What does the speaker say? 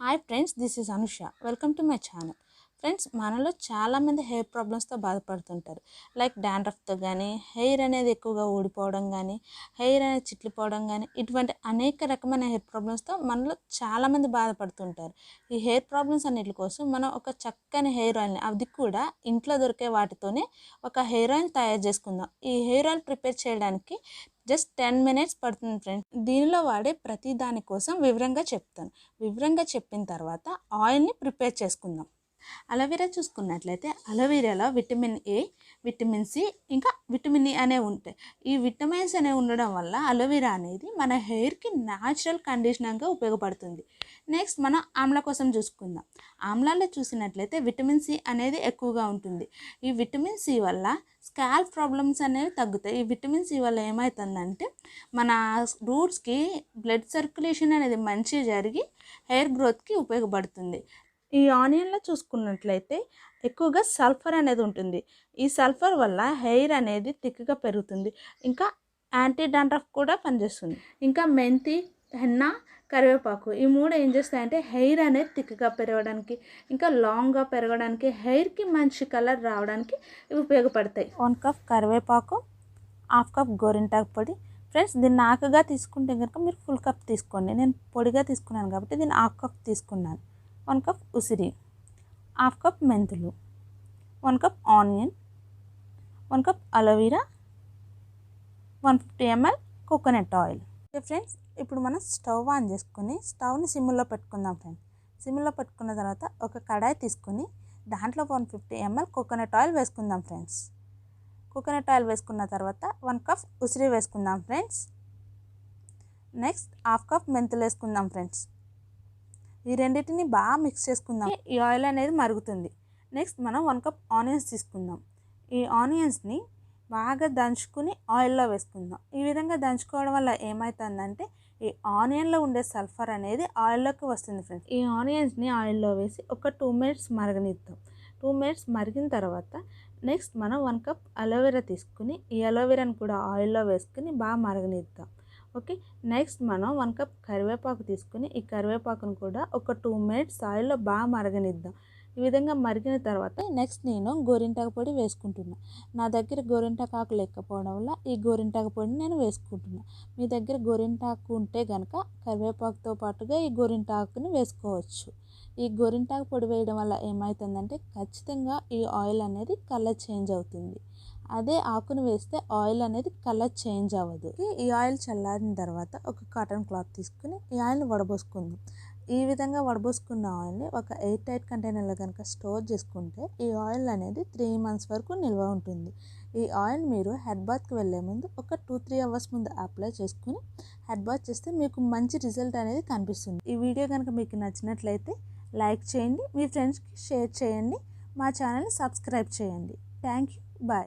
Hi friends this is Anusha. Welcome to my channel. Friends మనలో చాలామంది hair ప్రాబ్లమ్స్తో బాధపడుతుంటారు. Like డాండ్రఫ్తో కానీ hair అనేది ఎక్కువగా ఊడిపోవడం కానీ హెయిర్ అనేది చిట్లిపోవడం కానీ ఇటువంటి అనేక రకమైన హెయిర్ ప్రాబ్లమ్స్తో మనలో చాలామంది బాధపడుతుంటారు. ఈ హెయిర్ ప్రాబ్లమ్స్ అన్నిటి కోసం మనం ఒక చక్కని హెయిర్ ఆయిల్ని అది కూడా ఇంట్లో దొరికే వాటితోనే ఒక హెయిర్ ఆయిల్ తయారు చేసుకుందాం. ఈ హెయిర్ ఆయిల్ ప్రిపేర్ చేయడానికి జస్ట్ టెన్ మినిట్స్ పడుతుంది ఫ్రెండ్స్ దీనిలో వాడే ప్రతి దాని కోసం వివరంగా చెప్తాను. వివరంగా చెప్పిన తర్వాత ఆయిల్ని ప్రిపేర్ చేసుకుందాం. అలోవెరా చూసుకున్నట్లయితే అలోవెరాలో విటమిన్ ఏ విటమిన్ సి ఇంకా విటమిన్ e ఈ అనేవి ఉంటాయి ఈ విటమిన్స్ అనేవి ఉండడం వల్ల అలోవెరా అనేది మన హెయిర్కి న్యాచురల్ కండిషనర్గా ఉపయోగపడుతుంది. నెక్స్ట్ మనం ఆమ్ల కోసం చూసుకుందాం. ఆమ్లాలో చూసినట్లయితే విటమిన్ సి అనేది ఎక్కువగా ఉంటుంది. ఈ విటమిన్ సి వల్ల స్కాల్ప్ ప్రాబ్లమ్స్ అనేవి తగ్గుతాయి. ఈ విటమిన్ సి వల్ల ఏమవుతుందంటే మన రూట్స్కి బ్లడ్ సర్క్యులేషన్ అనేది మంచిగా జరిగి హెయిర్ గ్రోత్కి ఉపయోగపడుతుంది. ఈ ఆనియన్లో చూసుకున్నట్లయితే ఎక్కువగా సల్ఫర్ అనేది ఉంటుంది. ఈ సల్ఫర్ వల్ల హెయిర్ అనేది థిక్గా పెరుగుతుంది. ఇంకా యాంటీ డాండ్రఫ్ కూడా పనిచేస్తుంది. ఇంకా మెంతి హెన్నా కరివేపాకు ఈ మూడు ఏం చేస్తాయంటే హెయిర్ అనేది థిక్గా పెరగడానికి ఇంకా లాంగ్గా పెరగడానికి హెయిర్కి మంచి కలర్ రావడానికి ఇవి ఉపయోగపడతాయి. వన్ కప్ కరివేపాకు హాఫ్ కప్ గోరింటాకు పొడి. ఫ్రెండ్స్ దీన్ని ఆకుగా తీసుకుంటే కనుక మీరు ఫుల్ కప్ తీసుకోండి. నేను పొడిగా తీసుకున్నాను కాబట్టి దీన్ని హాఫ్ కప్ తీసుకున్నాను. వన్ కప్ ఉసిరి హాఫ్ కప్ మెంతులు one cup onion one cup aloe vera one fifty ML coconut oil. Okay friends ఇప్పుడు మనం స్టవ్ ఆన్ చేసుకుని స్టవ్ని సిమ్లో పెట్టుకుందాం ఫ్రెండ్స్. సిమ్లో పెట్టుకున్న తర్వాత ఒక కడాయి తీసుకొని దాంట్లో one fifty ML coconut oil వేసుకుందాం ఫ్రెండ్స్. కోకోనట్ ఆయిల్ వేసుకున్న తర్వాత వన్ కప్ ఉసిరి వేసుకుందాం ఫ్రెండ్స్. నెక్స్ట్ హాఫ్ కప్ మెంతులు వేసుకుందాం ఫ్రెండ్స్. ఈ రెండింటిని బాగా మిక్స్ చేసుకుందాం. ఈ ఆయిల్ అనేది మరుగుతుంది. నెక్స్ట్ మనం వన్ కప్ ఆనియన్స్ తీసుకుందాం. ఈ ఆనియన్స్ని బాగా దంచుకుని ఆయిల్లో వేసుకుందాం. ఈ విధంగా దంచుకోవడం వల్ల ఏమవుతుందంటే ఈ ఆనియన్లో ఉండే సల్ఫర్ అనేది ఆయిల్లోకి వస్తుంది ఫ్రెండ్స్. ఈ ఆనియన్స్ని ఆయిల్లో వేసి ఒక టూ మినిట్స్ మరగనిద్దాం. టూ మినిట్స్ మరిగిన తర్వాత నెక్స్ట్ మనం వన్ కప్ అలోవెరా తీసుకుని ఈ అలోవెరాని కూడా ఆయిల్లో వేసుకుని బాగా మరగనిద్దాం. ఓకే నెక్స్ట్ మనం వన్ కప్ కరివేపాకు తీసుకుని ఈ కరివేపాకును కూడా ఒక టూ మినిట్స్ ఆయిల్లో బాగా మరగనిద్దాం. ఈ విధంగా మరిగిన తర్వాత నెక్స్ట్ నేను గోరింటాకు పొడి వేసుకుంటున్నా. నా దగ్గర గోరింటాకు ఆకు లేకపోవడం వల్ల ఈ గోరింటాకు పొడిని నేను వేసుకుంటున్నా. మీ దగ్గర గోరింటాకు ఉంటే కనుక కరివేపాకుతో పాటుగా ఈ గోరింటాకుని వేసుకోవచ్చు. ఈ గోరింటాకు పొడి వేయడం వల్ల ఏమవుతుందంటే ఖచ్చితంగా ఈ ఆయిల్ అనేది కలర్ చేంజ్ అవుతుంది. అదే ఆకును వేస్తే ఆయిల్ అనేది కలర్ చేంజ్ అవ్వదు. ఈ ఆయిల్ చల్లారిన తర్వాత ఒక కాటన్ క్లాత్ తీసుకుని ఈ ఆయిల్ని వడబోసుకుందాం. ఈ విధంగా వడబోసుకున్న ఆయిల్ని ఒక ఎయిర్ టైట్ కంటైనర్లో కనుక స్టోర్ చేసుకుంటే ఈ ఆయిల్ అనేది త్రీ మంత్స్ వరకు నిల్వ ఉంటుంది. ఈ ఆయిల్ మీరు హెడ్ బాత్కి వెళ్ళే ముందు ఒక టూ త్రీ అవర్స్ ముందు అప్లై చేసుకుని హెడ్ బాత్ చేస్తే మీకు మంచి రిజల్ట్ అనేది కనిపిస్తుంది. ఈ వీడియో కనుక మీకు నచ్చినట్లయితే లైక్ చేయండి మీ ఫ్రెండ్స్కి షేర్ చేయండి మా ఛానల్ని సబ్స్క్రైబ్ చేయండి. Thank you bye.